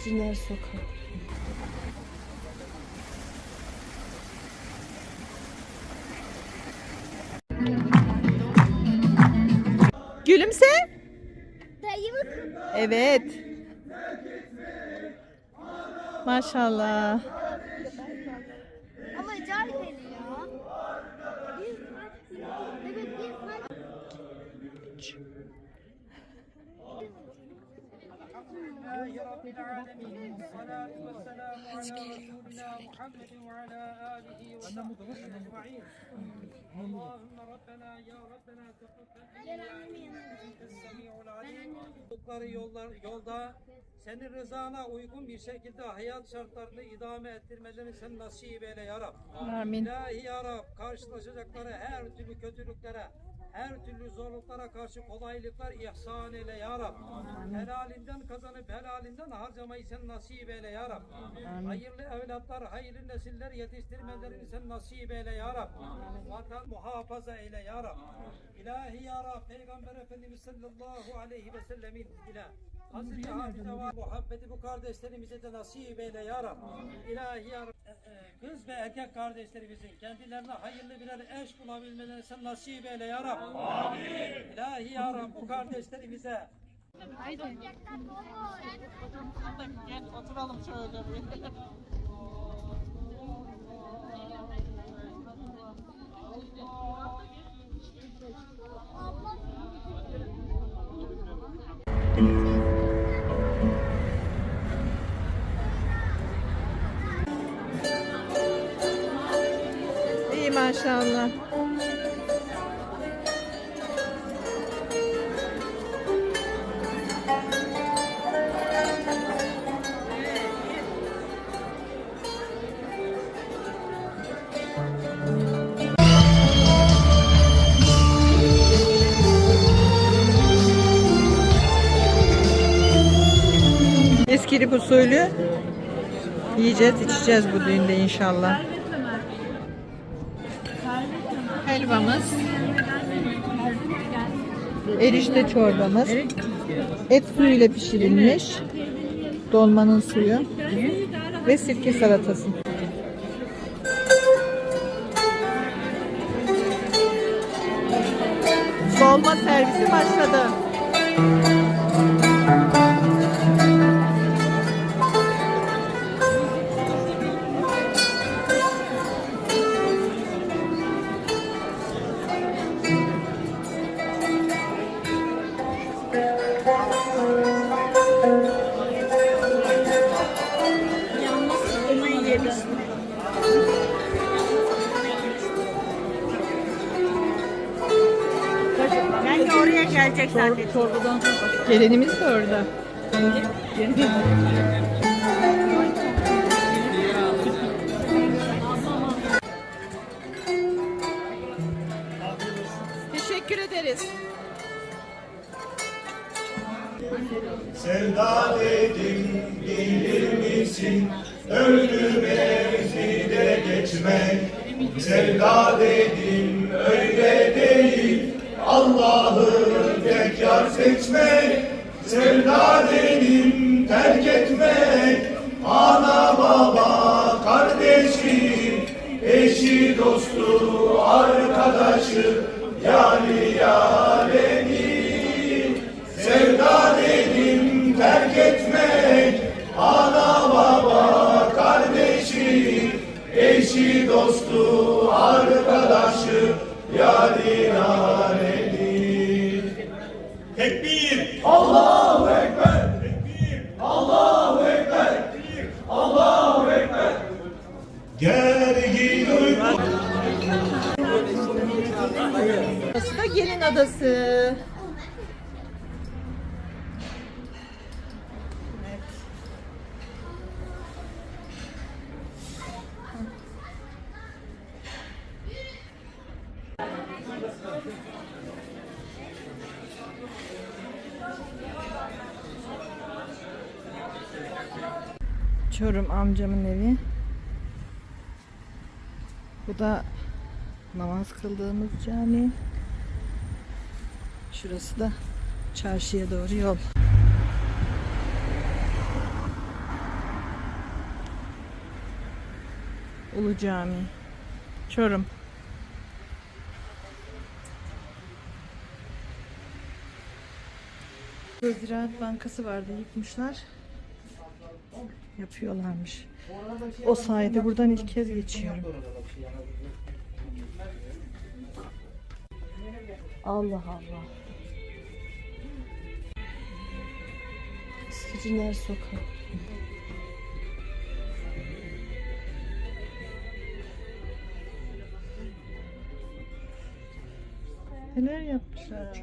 Tefeciler Sokak. Gülümse. Dayımı Evet. Maşallah. والصلاة والسلام على رسولنا محمد وعلى آله وصحبه أجمعين اللهم ربنا يا ربنا تقبل منا أنت السميع العليم Çocukları yollar, yolda senin rızana uygun bir şekilde hayat şartlarını idame ettirmelerini sen nasip eyle ya Rab. Amin. İlahi ya Rab karşılaşacakları her türlü kötülüklere, her türlü zorluklara karşı kolaylıklar ihsan eyle ya Rab. Helalinden kazanıp helalinden harcamayı sen nasip eyle ya Rab. Hayırlı evlatlar, hayırlı nesiller yetiştirmelerini sen nasip eyle ya Rab. Vatan muhafaza eyle ya Rab. İlahi ya Rab, Peygamber Efendimiz sallallahu aleyhi ve sellemin ile Hazreti Hafize var muhabbeti bu kardeşlerimize de nasip eyle ya Rab. İlahi ya e, e, Kız ve erkek kardeşlerimizin kendilerine hayırlı birer eş bulabilmelerini sen nasip eyle ya Rab. Amin. İlahi ya Rab bu kardeşlerimize Gel oturalım şöyle bir. İyi maşallah. Eskili usulü yiyeceğiz, içeceğiz bu düğünde inşallah. Helvamız. Erişte çorbamız. Et suyuyla pişirilmiş. Dolmanın suyu. Ve sirke salatası. Dolma servisi başladı. Oraya gelecek zaten. Gelinimiz de orada. Teşekkür ederiz. Sevda dedim bilir misin? Öldü mevzide geçmek. Sevda dedim öyle değil. Allah'ı tekrar seçmek. Sevda dedim terk etmek. Ana baba kardeşi, eşi dostu arkadaşı, yani yareni. Çorum amcamın evi. Bu da namaz kıldığımız cami. Şurası da çarşıya doğru yol. Ulu Cami. Çorum. Ziraat Bankası vardı yıkmışlar. Yapıyorlarmış. O sayede buradan ilk kez geçiyorum. Allah Allah. Eskiciler Sokak. Neler yapmışlar?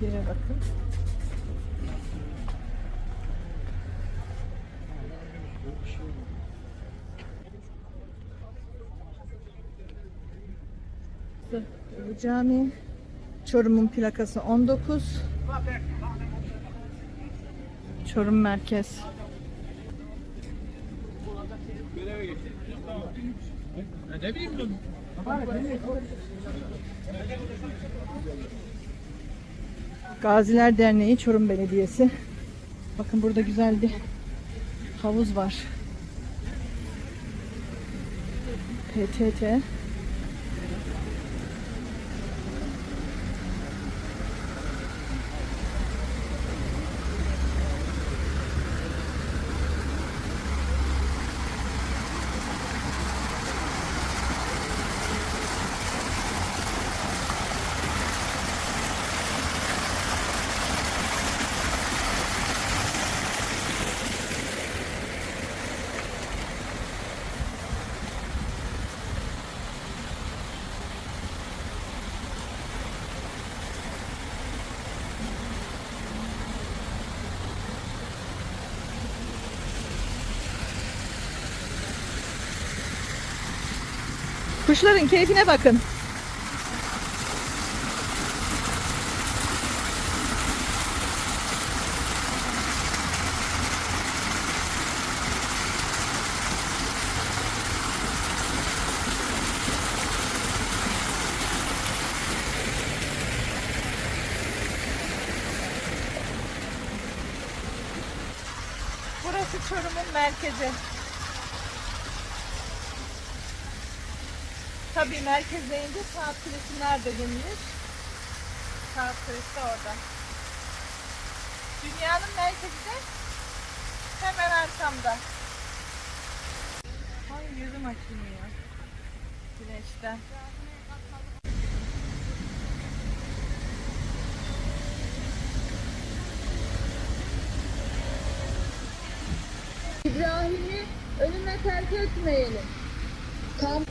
Yere bakın. Bu cami Çorum'un plakası 19. Çorum merkez. Gaziler Derneği Çorum Belediyesi. Bakın burada güzel bir havuz var. PTT. Kuşların keyfine bakın. Burası Çorum'un merkezi. Tabii merkez deyince saat kulesi nerede denilir? Saat kulesi orada. Dünyanın merkezi de hemen arkamda. Ay yüzüm açılmıyor. Güneşten. İbrahim'i ölüme terk etmeyelim. Kamp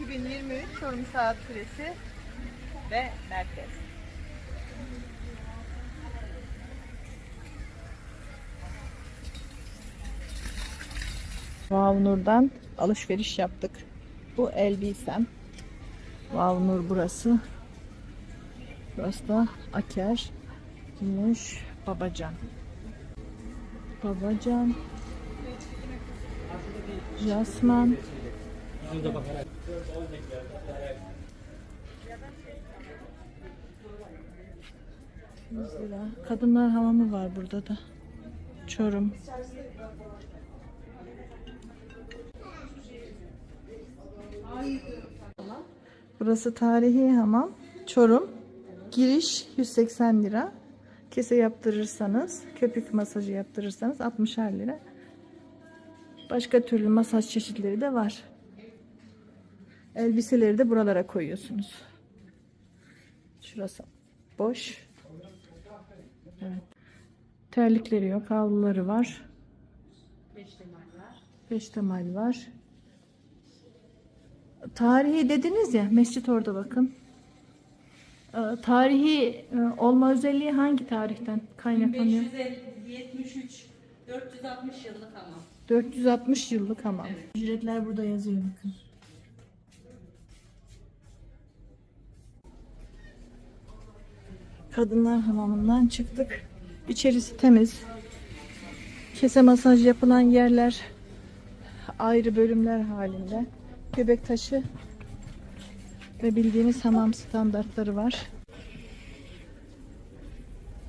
2023 Çorum Saat Kulesi ve merkez. Vavnur'dan alışveriş yaptık. Bu elbisem. Vavnur burası. Burası da Aker. Gümüş Babacan. Babacan. Jasman. 100 lira. Kadınlar hamamı var burada da. Çorum. Burası tarihi hamam. Çorum. Giriş 180 lira. Kese yaptırırsanız, köpük masajı yaptırırsanız 60'er lira. Başka türlü masaj çeşitleri de var. Elbiseleri de buralara koyuyorsunuz. Şurası boş. Evet. Terlikleri yok, havluları var. Beş temel var. Tarihi dediniz ya, mescit orada bakın. Ee, Tarihi e, olma özelliği hangi tarihten kaynaklanıyor? 573 460 yıllık ama. 460 yıllık hamam. Ücretler burada yazıyor bakın. Kadınlar hamamından çıktık. İçerisi temiz. Kese masaj yapılan yerler ayrı bölümler halinde. Göbek taşı ve bildiğimiz hamam standartları var.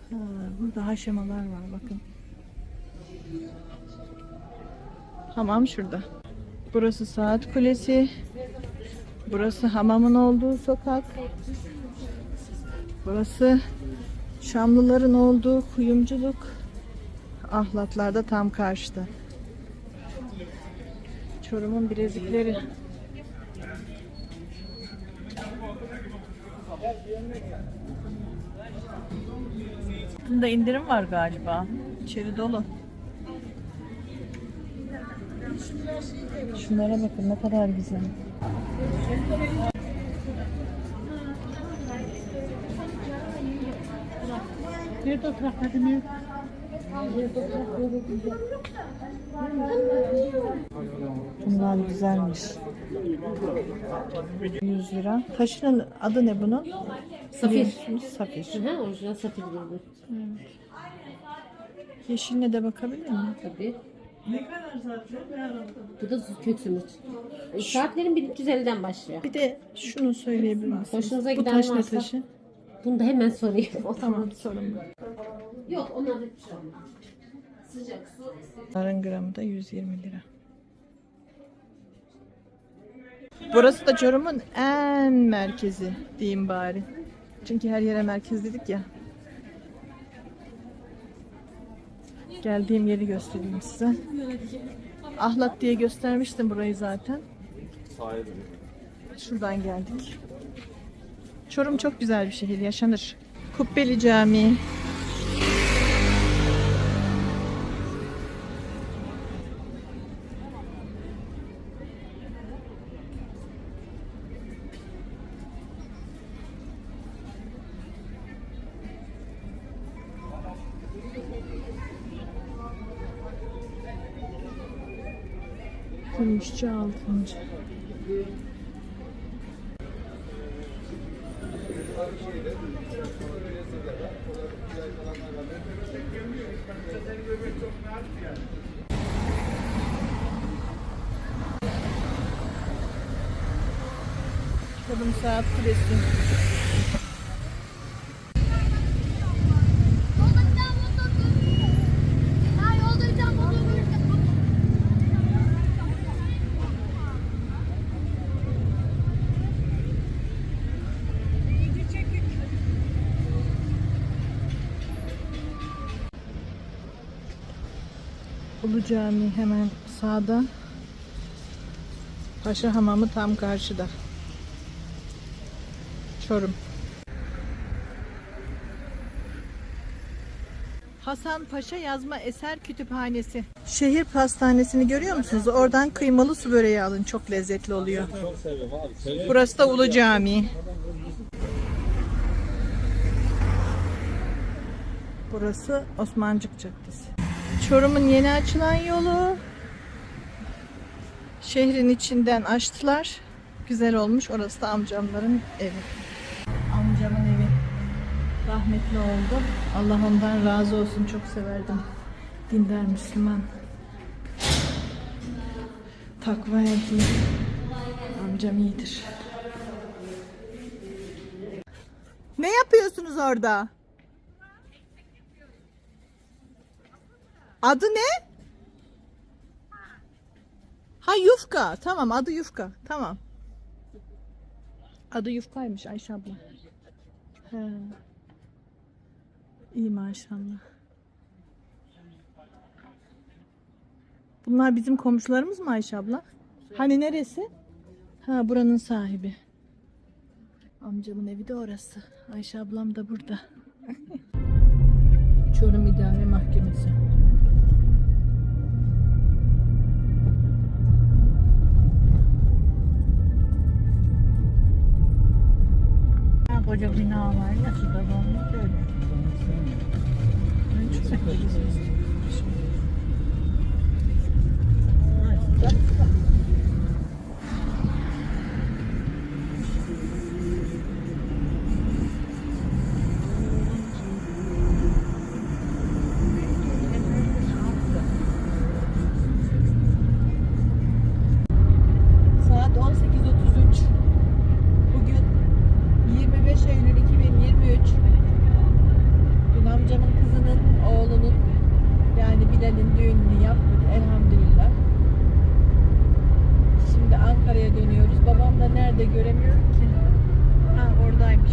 Ha, burada haşemalar var bakın. Hamam şurada. Burası saat kulesi. Burası hamamın olduğu sokak. Burası Şamlıların olduğu kuyumculuk. Ahlatlar da tam karşıda. Çorum'un bilezikleri. Bunda indirim var galiba. İçeri dolu. Şunlara bakın ne kadar güzel. Bir de oturak hadi mi? Bunlar güzelmiş. 100 lira. Taşın adı ne bunun? Safir. Safir. Hı hı, orijinal safir gibi. Yeşiline de bakabilir miyim? Tabii. Bu da kök zümrüt. E, Saatlerin 1350'den başlıyor. Bir de şunu söyleyebilir misiniz? Hoşunuza Bu giden taş ne varsa- taşı? Bunu da hemen sorayım. O Tamam sorun. Yok onlar da hiçbir şey olmaz. Sıcak su. Narın gramı da 120 lira. Burası da Çorum'un en merkezi diyeyim bari. Çünkü her yere merkez dedik ya. Geldiğim yeri göstereyim size. Ahlat diye göstermiştim burayı zaten. Şuradan geldik. Çorum çok güzel bir şehir, yaşanır. Kubbeli Camii. Gümüşçü Altıncı. Tane motor görüyor. Ulu Cami hemen sağda. Paşa Hamamı tam karşıda. Çorum. Hasan Paşa Yazma Eser Kütüphanesi. Şehir pastanesini görüyor musunuz? Oradan kıymalı su böreği alın. Çok lezzetli uluyor. Burası da Ulu Cami. Burası Osmancık Caddesi. Çorum'un yeni açılan yolu. Şehrin içinden açtılar. Güzel olmuş. Orası da amcamların evi. Rahmetli oldu. Allah ondan razı olsun. Çok severdim. Dindar Müslüman. Takva ehli. Amcam iyidir. Ne yapıyorsunuz orada? Adı ne? Ha yufka. Tamam adı yufka. Tamam. Adı yufkaymış Ayşe abla. He. İyi maşallah. Bunlar bizim komşularımız mı Ayşe abla? Hani neresi? Ha buranın sahibi. Amcamın evi de orası. Ayşe ablam da burada. Çorum İdare Mahkemesi. Koca bina var ya suda donmuş öyle. Saat Göremiyorum ki. Ha oradaymış.